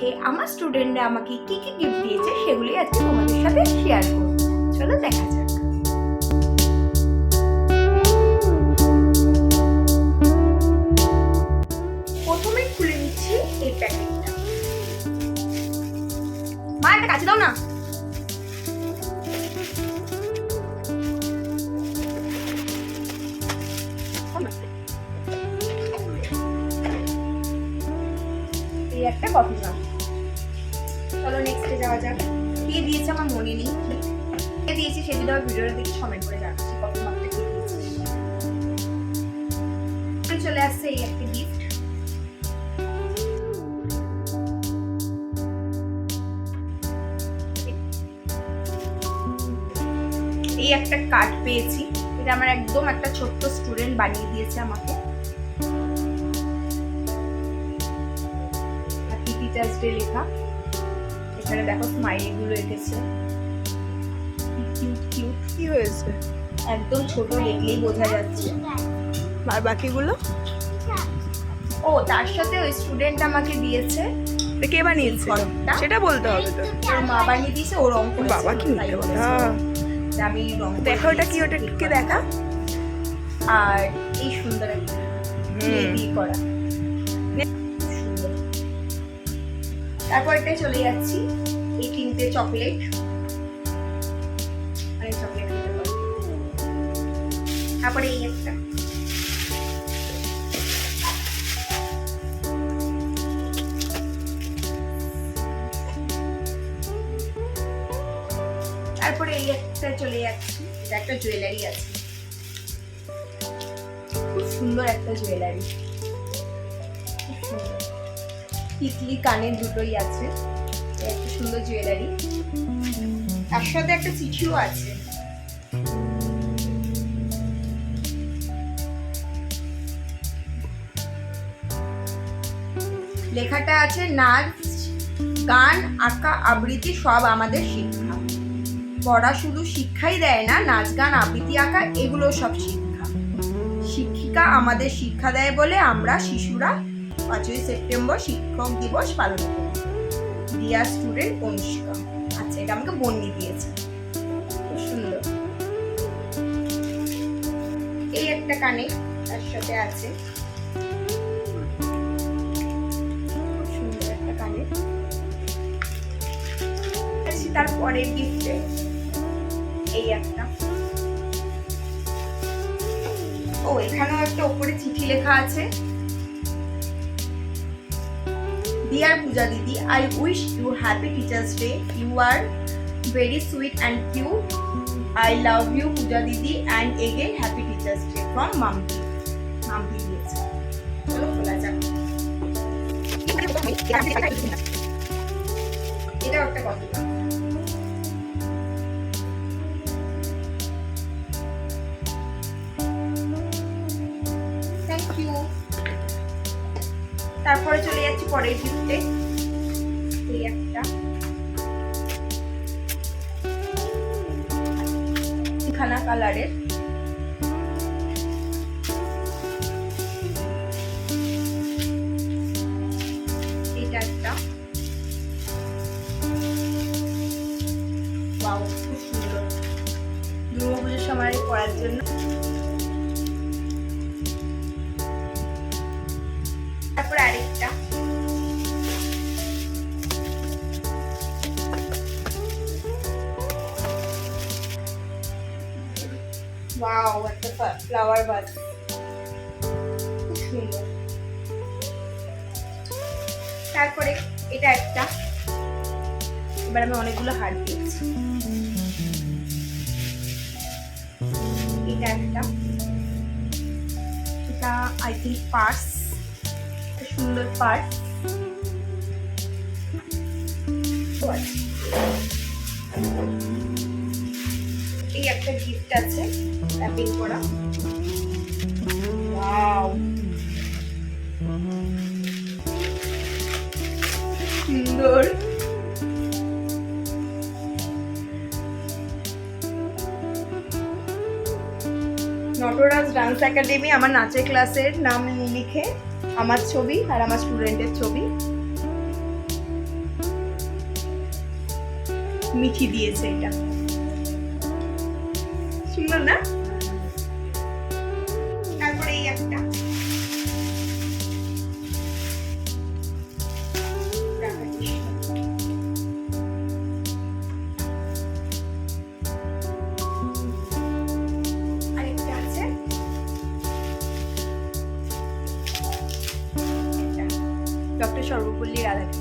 উপলক্ষে আমার স্টুডেন্টরা আমাকে কি কি গিফট দিয়েছে সেগুলি আজকে তোমাদের সাথে শেয়ার করব। চলো দেখা যাক। প্রথমে খুলে নিচ্ছি এই প্যাকেটটা। মা, একটা কাছে দাও না। একটা কফি কাপ চলো নেক্সটে যাওয়া যাক। কে দিয়েছে আমার মনে নেই। কে দিয়েছে সেদিন আমার ভিডিওটা দেখে কমেন্ট করে জানাচ্ছি কফি কাপটা কে দিয়েছে। চলে আসছে এই একটা গিফট এই একটা কার্ড পেয়েছি। এটা আমার একদম একটা ছোট্ট স্টুডেন্ট বানিয়ে দিয়েছে আমাকে। হ্যাপি টিচার্স ডে লেখা। এখানে দেখো স্মাইলি গুলো এঁকেছে। কি হয়েছে? একদম ছোট দেখলেই বোঝা যাচ্ছে। আর বাকিগুলো? ও তার সাথে ওই স্টুডেন্ট আমাকে দিয়েছে। কে বানিয়েছে? সেটা বলতে হবে তো। ওর মা বানিয়ে দিয়েছে ও রং করেছে বাবা কি তা আমি রং করে দেখা ওটা কি ওটা কে দেখা? আর এই সুন্দর একটা করা। তারপরটাই চলে যাচ্ছি। এই তিনটে চকলেট। তারপরে এই একটা। তারপরে এই একটা চলে যাচ্ছি। এটা একটা জুয়েলারি আছে। খুব সুন্দর একটা জুয়েলারি। খুব সুন্দর। টিকলি কানের দুটোই আছে। একটা সুন্দর জুয়েলারি তার সাথে একটা চিঠিও আছে। লেখাটা আছে নাচ গান আঁকা, আবৃত্তি সব আমাদের শিক্ষা। পড়া শুধু শিক্ষাই দেয় না, নাচ, গান, আবৃত্তি, আঁকা এগুলো সব শিক্ষা। শিক্ষিকা আমাদের শিক্ষা দেয় বলে আমরা শিশুরা পাঁচই সেপ্টেম্বর শিক্ষক দিবস পালন করি ডিয়ার স্টুডেন্ট কনিষ্কা আচ্ছা এটা আমাকে বন্যি দিয়েছে। খুব সুন্দর। এই একটা কানে তার সাথে আছে। সুন্দর একটা কানে। আচ্ছা তারপরে গিফটে এই একটা। ও, এখানেও একটা ওপরে চিঠি লেখা আছে। Dear Puja didi I wish you happy teachers day you are very sweet and cute I love you Puja didi and again happy teachers day from Mampi Mampi দিয়েছে চলো খোলা যাক। এটাও একটা কথা। তারপরে চলে যাচ্ছি পরের গিফটে এই একটা। খানা কালারের। একটা। খুব সুন্দর। সময় পড়ার জন্য। ওয়াও একটা ফ্লাওয়ার বাস খুব সুন্দর তারপরে এটা একটা। এবার আমি অনেকগুলো হার পেয়েছি এটা একটা। এটা আই থিঙ্ক পার্স। সুন্দর পার্স। এই একটা গিফট আছে করা। ওয়াও সুন্দর। নটরাজ ডান্স একাডেমি, আমার নাচের ক্লাসের নাম লিখে আমার ছবি আর আমার স্টুডেন্টের ছবি। মিঠি দিয়েছে এটা। সুন্দর না? তারপরে এই একটা। ডক্টর সর্বপল্লী রাধাকৃষ্ণ